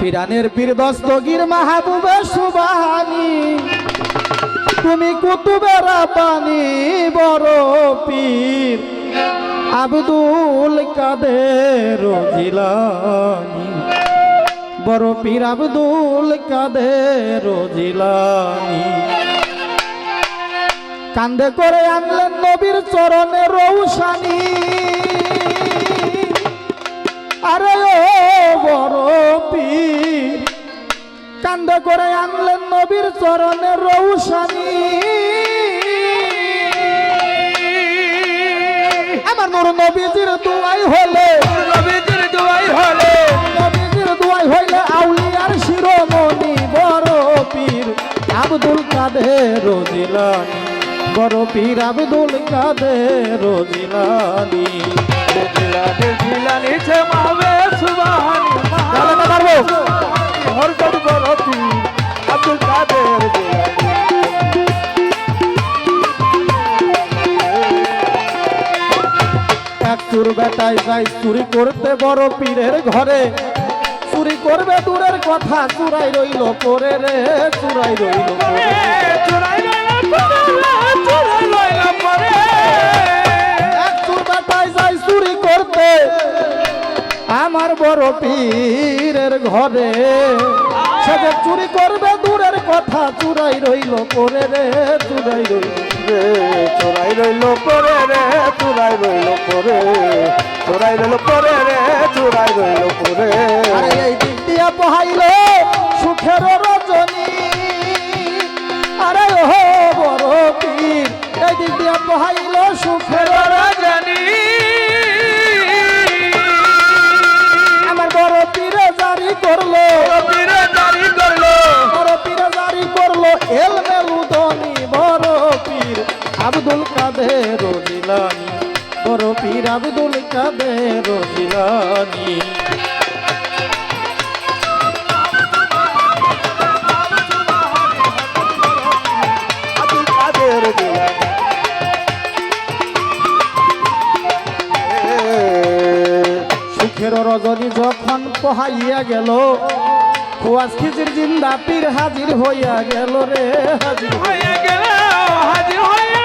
পিরানের পীর দস্তগীর মাহবুবে সুবাহানি। তুমি কুতুবের পানি বড় পীর। আব্দুল কাদের জিলানি। বড় পীর আব্দুল কাদের জিলানি। কান্দে করে আনলেন নবীর চরণে রৌশানি। আরে ও বড় কান্দে করে আনলেন নবীর চরণে রৌশানি। আমার নুর নবীজির দুয়াই হলে। নবীজির দোয়াই হলে। নবীজির দুয়াই হইলে আউলিয়ার শিরোমণি বড় পীর আব্দুল কাদের জিলানি। বড় পীর আব্দুল কাদের জিলানি। জিলানি জিলানি ছে মাবে সুবহানি পারব? হরকত বরফি আব্দুল কাদের এক চুর করতে বড় পীরের ঘরে। চুরি করবে দূরের কথা, চুরাই রইল পরে রে, চুরাই রইল চুরাই লইলা আমার বড় পীরের ঘরে। সে যে চুরি করবে দূরের কথা চুরাই রইল পরে রে চুরাই রইল রে। চোরাই রইল পরে রে চুরাই রইল করে চোরাই রইল করে রে চুরাই রইল করে আরে এই দিক দিয়া পহাইল সুখের আব্দুল কাদের জিলানি সুখের রজনী যখন গেল, কুয়াশ খিজির জিন্দা পীর হাজির হইয়া গেল রে। হাজির হয়ে গেল, হাজির হয়ে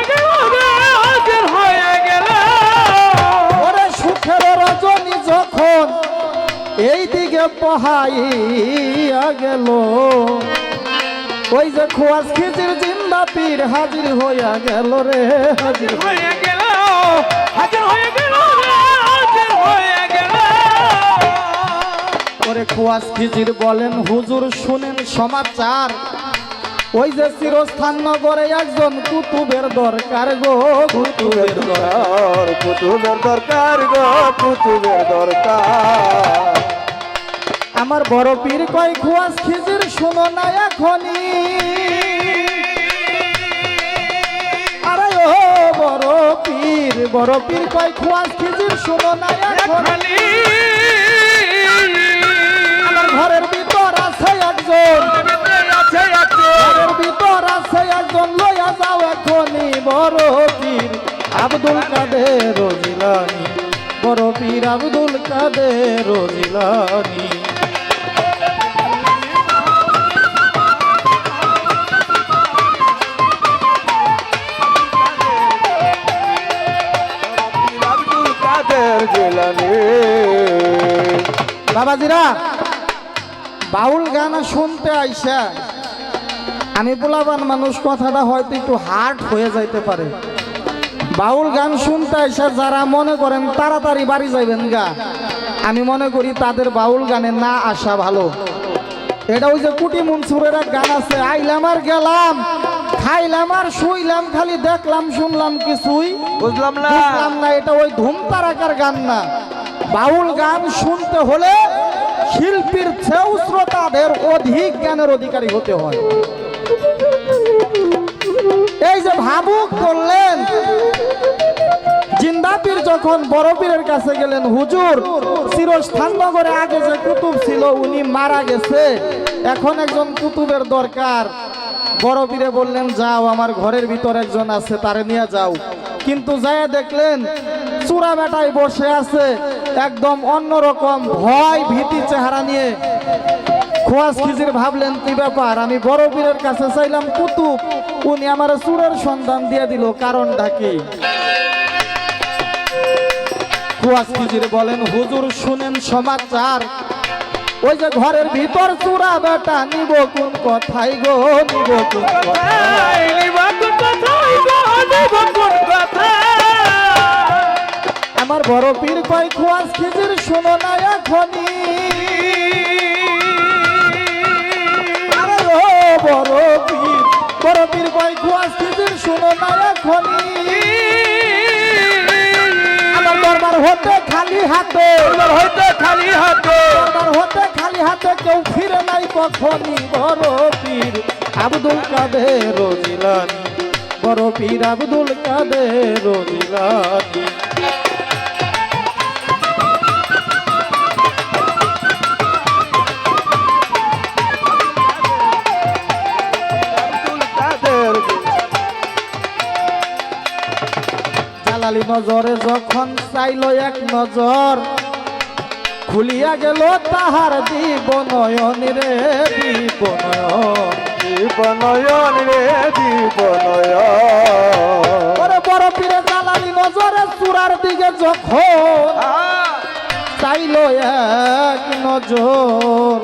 রজনী যখন এই দিকে পোহাইয়া গেল ওই যে কুয়াশ খিজির জিন্দা পীর হাজির হইয়া গেল রে। হাজির হয়ে গেল হাজির হয়ে গেল হাজির হয়ে গেল। ওরে কুয়াশ খিজির বলেন হুজুর শুনেন সমাচার। ওই যে চিরস্থান নগরে একজন কুতুবের দরকার গো কুতুবের দরকার পুতুবের দরকার গো পুতুবের দরকার। আমার বড় পীর কয় খুয়াস খিজির শোনো না এখনই। আরে ও বড় পীর বড় পীর কয় খুয়াস খিজির শোনো না এখনই। এখনি আমার ঘরের ভিতর আছে একজন। আছে ঘরের ভিতর আছে একজন লইয়া যাও এখনই বড় পীর আব্দুল কাদের জিলানি বড় পীর আব্দুল কাদের জিলানি বাবাজিরা বাউল গান শুনতে আইসা আমি পোলাবান মানুষ কথাটা হয়তো একটু হার্ড হয়ে যাইতে পারে। বাউল গান শুনতে আইসা যারা মনে করেন তাড়াতাড়ি বাড়ি যাইবেন গা আমি মনে করি তাদের বাউল গানে না আসা ভালো। এটা ওই যে কুটি মনসুরের এক গান আছে আইলাম আর গেলাম খাইলাম আর শুইলাম খালি দেখলাম শুনলাম কিছুই বুঝলাম না। বুঝলাম না এটা ওই ধুম তারাকার গান না। বাউল গান শুনতে হলে শিল্পীর চেয়েও শ্রোতাদের অধিক জ্ঞানের অধিকারী হতে হয়। এই যে ভাবুক করলেন, জিন্দাপীর যখন বড় পীরের কাছে গেলেন, হুজুর চিরস্থান নগরে আগে যে কুতুব ছিল, উনি মারা গেছে। এখন একজন কুতুবের দরকার। বড় পীরে বললেন, যাও, আমার ঘরের ভিতর একজন আছে, তারে নিয়ে যাও। কিন্তু যায় দেখলেন চূড়া বেটায় বসে আছে, একদম অন্যরকম ভয় ভীতি চেহারা নিয়ে। খোয়াজ খিজির ভাবলেন, কি ব্যাপার? আমি বড় বীরের কাছে চাইলাম কুতুব। উনি আমার চূড়ার সন্ধান দিয়ে দিল, কারণটা কি? বলেন, হুজুর, শুনেন সমাচার। ওই যে ঘরের ভিতর চূড়া বেটা, নিব কোন কথাই গো, নিব কোন কথাই। আমার বড় পীর কয় খোয়াজ খিজির শোনো না ও বড় পীর বড় পীর কয় খোয়াজ খিজির শোনো না এখনই। আমার দরবার হতে খালি হাতে। হইতে খালি হাতে। দরবার হতে খালি হাতে কেউ ফিরে নাই কখনই বড় পীর। আব্দুল কাদের জিলানি বড় পীর আব্দুল কাদের জালালি নজরে যখন চাইল এক নজর, খুলিয়া গেল তাহার দিব নয়ন রে দিব নয়ন জীবনয়ন রে ওরে বড় পীরে জালালি নজরে চূড়ার দিকে যখন চাইল এক নজর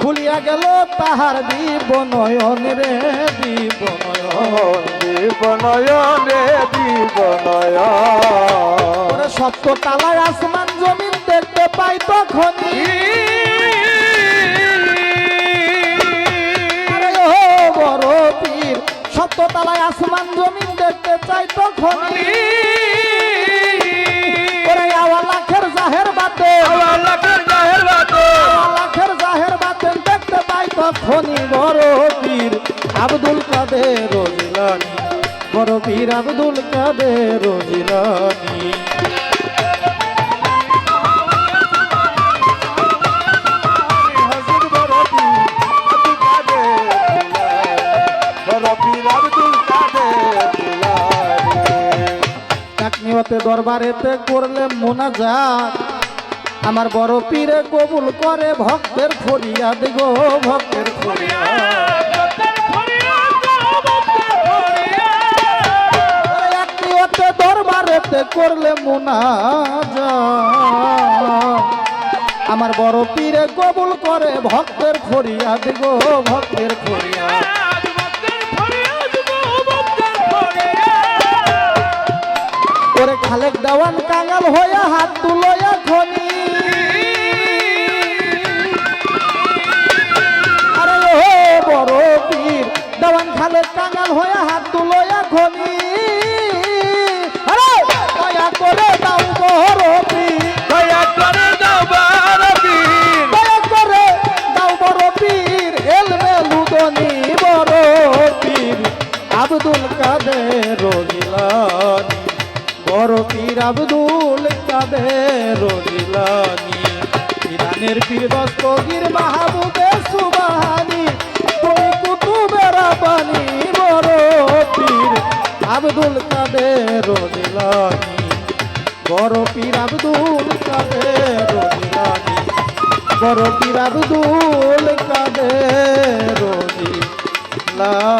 খুলিয়া গেল তাহার দিব নয়ন রে দিব নয়ন জীবনয়ন রে ওরে সপ্ত তালায় আসমান জমিন দেখতে পাই তখনই। পীর সপ্ত তালায় আসমান জমিন দেখতে চাই তখনই। ওরে আওয়া লাখের জাহের বাতে। আওয়া লাখের জাহের বাতে। দেখতে পাই তখনই। বড় পীর আব্দুল কাদের জিলানি বড় পীর আব্দুল কাদের জিলানি দরবারেতে করলে মোনাজাত। আমার বড় পীরে কবুল করে, ভক্তের ফরিয়াদ গো, ভক্তের ফরিয়াদ। দরবারেতে করলে মোনাজাত। আমার বড় পীরে কবুল করে, ভক্তের ফরিয়াদ গো, ভক্তের ফরিয়াদ। দেওয়ান কাঙাল হইয়া হাত তুলয়া খনি। আরে ও বড় পীর দেওয়ান খালেক কাঙাল হইয়া হাত তুলয়া খনি। আরে দয়া করে দাও বড় পীর। দয়া করে দাও বড় পীর। এলমে লুদনি বড় পীর। আব্দুল কাদের জিলানি বড় পীর আব্দুল কাদের জিলানি ইরানের পীর দস্তগীর মাহবুবে সুবাহানি। তুমি কুতুবের বাণী বড় পীর আব্দুল কাদের জিলানি বড় পীর আব্দুল কাদের জিলানি বড় পীর আব্দুল কাদের জিলানি